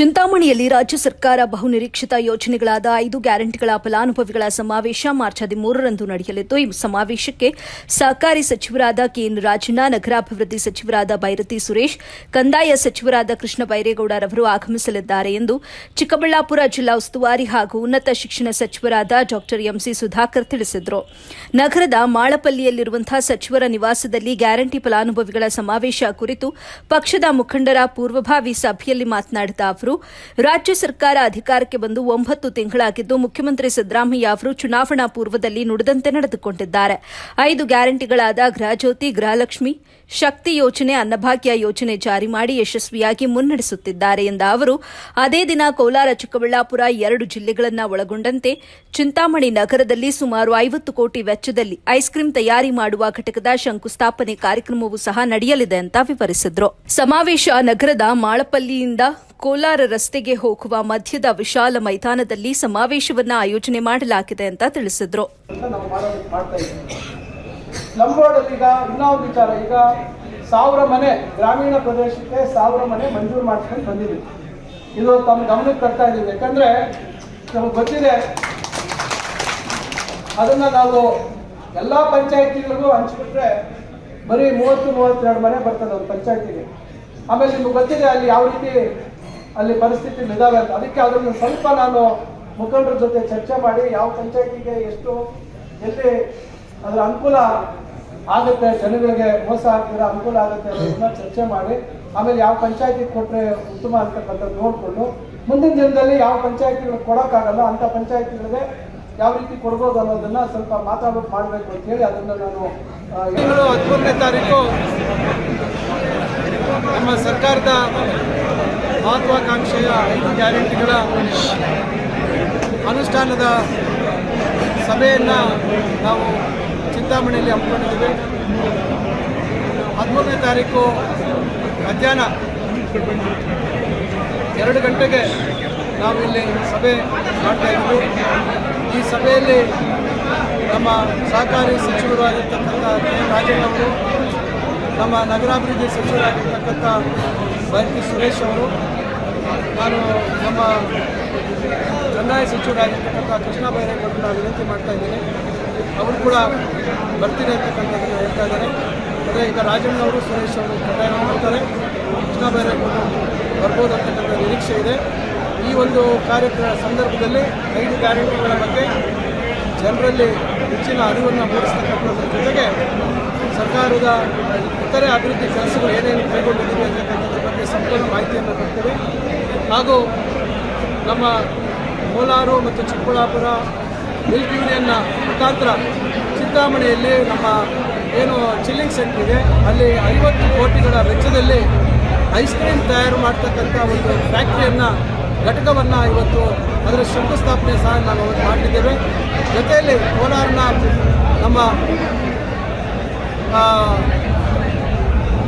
ಚಿಂತಾಮಣಿಯಲ್ಲಿ ರಾಜ್ಯ ಸರ್ಕಾರ ಬಹುನಿರೀಕ್ಷಿತ ಯೋಜನೆಗಳಾದ ಐದು ಗ್ಯಾರಂಟಿಗಳ ಫಲಾನುಭವಿಗಳ ಸಮಾವೇಶ ಮಾರ್ಚ್ ಹದಿಮೂರರಂದು ನಡೆಯಲಿದ್ದು, ಈ ಸಮಾವೇಶಕ್ಕೆ ಸಹಕಾರಿ ಸಚಿವರಾದ ಕೆಎನ್ ರಾಜಣ್ಣ, ನಗರಾಭಿವೃದ್ಧಿ ಸಚಿವರಾದ ಬೈರತಿ ಸುರೇಶ್, ಕಂದಾಯ ಸಚಿವರಾದ ಕೃಷ್ಣ ಬೈರೇಗೌಡರವರು ಆಗಮಿಸಲಿದ್ದಾರೆ ಎಂದು ಚಿಕ್ಕಬಳ್ಳಾಪುರ ಜಿಲ್ಲಾ ಉಸ್ತುವಾರಿ ಹಾಗೂ ಉನ್ನತ ಶಿಕ್ಷಣ ಸಚಿವರಾದ ಡಾ ಎಂಸಿ ಸುಧಾಕರ್ ತಿಳಿಸಿದರು. ನಗರದ ಮಾಳಪಲ್ಲಿಯಲ್ಲಿರುವಂತಹ ಸಚಿವರ ನಿವಾಸದಲ್ಲಿ ಗ್ಯಾರಂಟಿ ಫಲಾನುಭವಿಗಳ ಸಮಾವೇಶ ಕುರಿತು ಪಕ್ಷದ ಮುಖಂಡರ ಪೂರ್ವಭಾವಿ ಸಭೆಯಲ್ಲಿ ಮಾತನಾಡಿದ ಅವರು ರಾಜ್ಯ ಸರ್ಕಾರ ಅಧಿಕಾರಕ್ಕೆ ಬಂದು ಒಂಬತ್ತು ತಿಂಗಳಾಗಿದ್ದು ಮುಖ್ಯಮಂತ್ರಿ ಸಿದ್ದರಾಮಯ್ಯ ಅವರು ಚುನಾವಣಾ ಪೂರ್ವದಲ್ಲಿ ನುಡಿದಂತೆ ನಡೆದುಕೊಂಡಿದ್ದಾರೆ. ಐದು ಗ್ಯಾರಂಟಿಗಳಾದ ಗೃಹಜ್ಯೋತಿ, ಗೃಹಲಕ್ಷ್ಮಿ, ಶಕ್ತಿ ಯೋಜನೆ, ಅನ್ನಭಾಗ್ಯ ಯೋಜನೆ ಜಾರಿ ಮಾಡಿ ಯಶಸ್ವಿಯಾಗಿ ಮುನ್ನಡೆಸುತ್ತಿದ್ದಾರೆ ಎಂದ ಅವರು, ಅದೇ ದಿನ ಕೋಲಾರ ಚಿಕ್ಕಬಳ್ಳಾಪುರ ಎರಡು ಜಿಲ್ಲೆಗಳನ್ನು ಒಳಗೊಂಡಂತೆ ಚಿಂತಾಮಣಿ ನಗರದಲ್ಲಿ ಸುಮಾರು ಐವತ್ತು ಕೋಟಿ ವೆಚ್ಚದಲ್ಲಿ ಐಸ್ ಕ್ರೀಂ ತಯಾರಿ ಮಾಡುವ ಘಟಕದ ಶಂಕುಸ್ಥಾಪನೆ ಕಾರ್ಯಕ್ರಮವೂ ಸಹ ನಡೆಯಲಿದೆ ಅಂತ ವಿವರಿಸಿದರು. ಸಮಾವೇಶ ನಗರದ ಮಾಳಪಲ್ಲಿಯಿಂದ ಕೋಲಾರ ರಸ್ತೆಗೆ ಹೋಗುವ ಮಧ್ಯದ ವಿಶಾಲ ಮೈದಾನದಲ್ಲಿ ಸಮಾವೇಶವನ್ನು ಆಯೋಜನೆ ಮಾಡಲಾಗಿದೆ ಅಂತ ತಿಳಿಸಿದ್ರು. ಈಗ ಇನ್ನೊಂದು ವಿಚಾರ, ಈಗ ಸಾವಿರ ಮನೆ ಗ್ರಾಮೀಣ ಪ್ರದೇಶಕ್ಕೆ ಸಾವಿರ ಮನೆ ಮಂಜೂರು ಮಾಡ್ಕೊಂಡು ಬಂದಿದ್ದೀವಿ ಇದು ತಮ್ಮ ಗಮನಕ್ಕೆ ತರ್ತಾ ಇದ್ದೀವಿ ಯಾಕಂದ್ರೆ ನಮಗೆ ಗೊತ್ತಿದೆ, ಅದನ್ನ ನಾವು ಎಲ್ಲ ಪಂಚಾಯತಿಗಳಿಗೂ ಹಂಚಿಬಿಟ್ರೆ ಬರೀ ಮೂವತ್ತು, ಮೂವತ್ತೆರಡು ಮನೆ ಬರ್ತದೆ ಒಂದು ಪಂಚಾಯತಿಗೆ. ಆಮೇಲೆ ನಿಮ್ಗೆ ಗೊತ್ತಿದೆ ಅಲ್ಲಿ ಯಾವ ರೀತಿ ಅಲ್ಲಿ ಪರಿಸ್ಥಿತಿ ಅಂತ ಅದಕ್ಕೆ ಅದನ್ನು ಸ್ವಲ್ಪ ನಾನು ಮುಖಂಡರ ಜೊತೆ ಚರ್ಚೆ ಮಾಡಿ ಯಾವ ಪಂಚಾಯತಿಗೆ ಎಷ್ಟು, ಎಲ್ಲಿ ಅದರ ಅನುಕೂಲ ಆಗುತ್ತೆ, ಜನಗಳಿಗೆ ಮೋಸ ಆಗ್ತಿರೋ ಅನುಕೂಲ ಆಗುತ್ತೆ ಅನ್ನೋದನ್ನ ಚರ್ಚೆ ಮಾಡಿ, ಆಮೇಲೆ ಯಾವ ಪಂಚಾಯತಿಗೆ ಕೊಟ್ಟರೆ ಉತ್ತಮ ಅಂತಕ್ಕಂಥದ್ದು ನೋಡಿಕೊಂಡು, ಮುಂದಿನ ದಿನದಲ್ಲಿ ಯಾವ ಪಂಚಾಯತಿಗಳು ಕೊಡೋಕ್ಕಾಗಲ್ಲ, ಅಂಥ ಪಂಚಾಯತಿಗಳಿಗೆ ಯಾವ ರೀತಿ ಕೊಡ್ಬೋದು ಅನ್ನೋದನ್ನ ಸ್ವಲ್ಪ ಮಾತಾಡ್ಬಿಟ್ಟು ಮಾಡಬೇಕು ಅಂತ ಹೇಳಿ ಅದನ್ನು ನಾನು ಹದಿಮೂರನೇ ತಾರೀಕು ನಮ್ಮ ಸರ್ಕಾರದ ಮಹತ್ವಾಕಾಂಕ್ಷೆಯ ಐದು ಗ್ಯಾರಂಟಿಗಳ ಅನುಷ್ಠಾನದ ಸಭೆಯನ್ನು ನಾವು ಚಿಂತಾಮಣಿಯಲ್ಲಿ ಹಮ್ಮಿಕೊಂಡಿದ್ದೇವೆ. ಹದಿಮೂರನೇ ತಾರೀಕು ಮಧ್ಯಾಹ್ನ ಎರಡು ಗಂಟೆಗೆ ನಾವು ಇಲ್ಲಿ ಸಭೆ ಮಾಡ್ತಾ ಇದ್ದೀವಿ. ಈ ಸಭೆಯಲ್ಲಿ ನಮ್ಮ ಸಹಕಾರಿ ಸಚಿವರಾಗಿರ್ತಕ್ಕಂಥ ಕೆ ರಾಜೇಂದ್ರ ಅವರು, ನಮ್ಮ ನಗರಾಭಿವೃದ್ಧಿ ಸಚಿವರಾಗಿರ್ತಕ್ಕಂಥ ಬೈರತಿ ಸುರೇಶ್ ಅವರು ನಾನು ನಮ್ಮ ಕಂದಾಯ ಸಚಿವರಾಗಿರ್ತಕ್ಕಂಥ ಕೃಷ್ಣ ಬೈರೇಗೌಡರನ್ನ ವಿನಂತಿ ಮಾಡ್ತಾ ಇದ್ದೀನಿ. ಅವರು ಕೂಡ ಬರ್ತೀನಿ ಅಂತಕ್ಕಂಥದ್ದನ್ನು ಹೇಳ್ತಾ ಇದ್ದಾರೆ. ಆದರೆ ಈಗ ರಾಜಣ್ಣ ಅವರು, ಸುರೇಶ್ ಅವರು ಕಡ್ಡಾಯ ಮಾಡ್ತಾರೆ. ಕೃಷ್ಣ ಬೈರೇಗೌಡರು ಬರ್ಬೋದು ಅಂತಕ್ಕಂಥ ನಿರೀಕ್ಷೆ ಇದೆ. ಈ ಒಂದು ಕಾರ್ಯಕ್ರಮ ಸಂದರ್ಭದಲ್ಲಿ ಐದು ಗ್ಯಾರಂಟಿಗಳ ಬಗ್ಗೆ ಜನರಲ್ಲಿ ಹೆಚ್ಚಿನ ಅರಿವನ್ನು ಮೂಡಿಸ್ತಕ್ಕಂಥದ್ರ ಜೊತೆಗೆ ಸರ್ಕಾರದ ಇತರೆ ಅಭಿವೃದ್ಧಿ ಕೆಲಸಗಳು ಏನೇನು ಕೈಗೊಂಡಿದ್ದೀವಿ ಅಂತಕ್ಕಂಥದ್ರ ಸಂಪೂರ್ಣ ಮಾಹಿತಿಯನ್ನು ಕೊಡ್ತೇವೆ. ಹಾಗೂ ನಮ್ಮ ಕೋಲಾರು ಮತ್ತು ಚಿಕ್ಕಬಳ್ಳಾಪುರ ಮಿಲ್ಕ್ ಯೂನಿಯನ್ನ ಮುಖಾಂತರ ಚಿಂತಾಮಣಿಯಲ್ಲಿ ನಮ್ಮ ಏನು ಚಿಲ್ಲಿಂಗ್ ಸೆಂಟರ್ ಇದೆ, ಅಲ್ಲಿ ಐವತ್ತು ಕೋಟಿಗಳ ವೆಚ್ಚದಲ್ಲಿ ಐಸ್ ಕ್ರೀಮ್ ತಯಾರು ಮಾಡ್ತಕ್ಕಂಥ ಒಂದು ಫ್ಯಾಕ್ಟ್ರಿಯನ್ನು, ಘಟಕವನ್ನು ಇವತ್ತು ಅದರ ಶಂಕುಸ್ಥಾಪನೆ ಸಹ ನಾವು ಅವತ್ತು ಮಾಡಿದ್ದೇವೆ ಜೊತೆಯಲ್ಲಿ ಕೋಲಾರನ ನಮ್ಮ